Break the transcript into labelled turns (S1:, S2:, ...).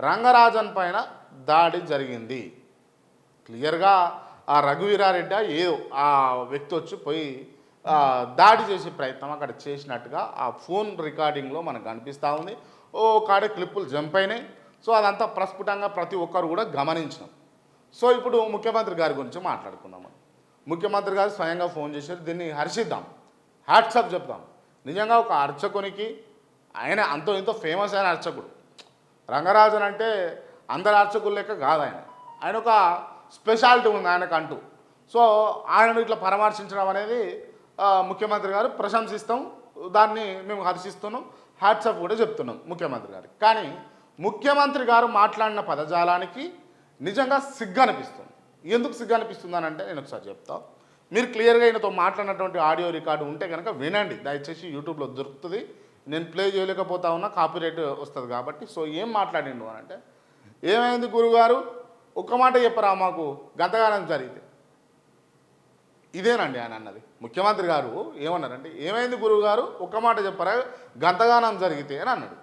S1: రంగరాజన్ పైన దాడి జరిగింది. క్లియర్గా ఆ రఘువీరారెడ్డి ఏ ఆ వ్యక్తి వచ్చి పోయి దాడి చేసే ప్రయత్నం అక్కడ చేసినట్టుగా ఆ ఫోన్ రికార్డింగ్లో మనకు కనిపిస్తూ ఉంది. ఓ కాడే క్లిప్పులు జంప్ అయినాయి. సో అదంతా ప్రస్ఫుటంగా ప్రతి ఒక్కరు కూడా గమనించినాం. సో ఇప్పుడు ముఖ్యమంత్రి గారి గురించి మాట్లాడుకుందాం ముఖ్యమంత్రి గారు స్వయంగా ఫోన్ చేశారు. దీన్ని హర్షిద్దాం. హ్యాట్సప్ చెప్దాం. నిజంగా ఒక అర్చకునికి ఆయన అంతో ఇంతో ఫేమస్ అయిన అర్చకుడు. రంగరాజన్ అంటే అందరు అర్చకుల లెక్క కాదు ఆయన. ఆయన ఒక స్పెషాలిటీ ఉంది ఆయనకు అంటూ సో ఆయనను ఇట్లా పరామర్శించడం అనేది ముఖ్యమంత్రి గారు ప్రశంసిస్తాం. దాన్ని మేము హర్షిస్తున్నాం. హ్యాట్సప్ కూడా చెప్తున్నాం ముఖ్యమంత్రి గారికి. కానీ ముఖ్యమంత్రి గారు మాట్లాడిన పదజాలానికి నిజంగా సిగ్గు అనిపిస్తుంది ఎందుకు సిగ్గు అనిపిస్తుంది అని అంటే నేను ఒకసారి చెప్తాను మీరు క్లియర్గా ఆయనతో మాట్లాడినటువంటి ఆడియో రికార్డు ఉంటే కనుక వినండి. దయచేసి యూట్యూబ్లో దొరుకుతుంది. నేను ప్లే చేయలేకపోతా ఉన్నా కాపీరైట్ వస్తుంది కాబట్టి సో ఏం మాట్లాడిండు అని అంటే ఏమైంది గురుగారు? ఒక్క మాట చెప్పరా మాకు? గతగానం జరిగితే. ఇదేనండి ఆయన అన్నది. ముఖ్యమంత్రి గారు ఏమన్నారంటే ఏమైంది గురువుగారు ఒక్క మాట చెప్పరా? గంతగానం జరిగితే అని అన్నాడు.